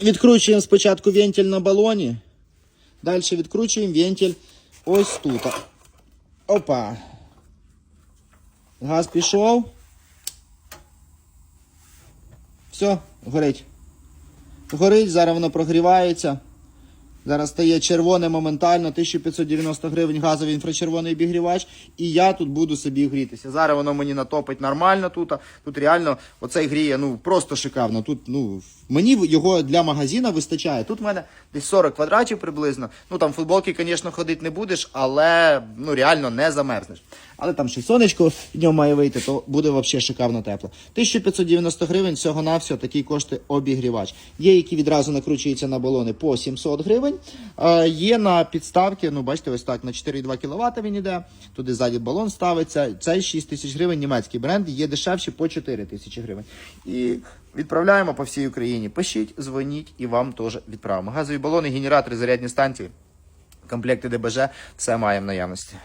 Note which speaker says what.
Speaker 1: Відкручуємо спочатку вентиль на балоні. Далі відкручуємо вентиль ось тут. Опа. Газ пішов. Все, горить. Горить, зараз воно прогрівається. Зараз стає червоне моментально, 1590 гривень газовий інфрачервоний обігрівач, і я тут буду собі грітися. Зараз воно мені натопить нормально тут. Тут реально оцей гріє ну просто шикарно. Тут ну мені його для магазина вистачає. Тут в мене десь 40 квадратів приблизно. Ну там футболки, звісно, ходити не будеш, але ну реально не замерзнеш. Але там ще й сонечко днем має вийти, то буде взагалі шикарно тепло. 1590 гривень всього на всього такий коштує обігрівач. Є, які відразу накручуються на балони по 700 гривень. Є на підставки, ну бачите, ось так на 4,2 кВт він іде. Туди ззаді балон ставиться. Цей 6 тисяч гривень, німецький бренд, є дешевші по 4 тисячі гривень. І відправляємо по всій Україні. Пишіть, дзвоніть і вам теж відправимо. Газові балони, генератори, зарядні станції, комплекти ДБЖ, все маємо в наявності.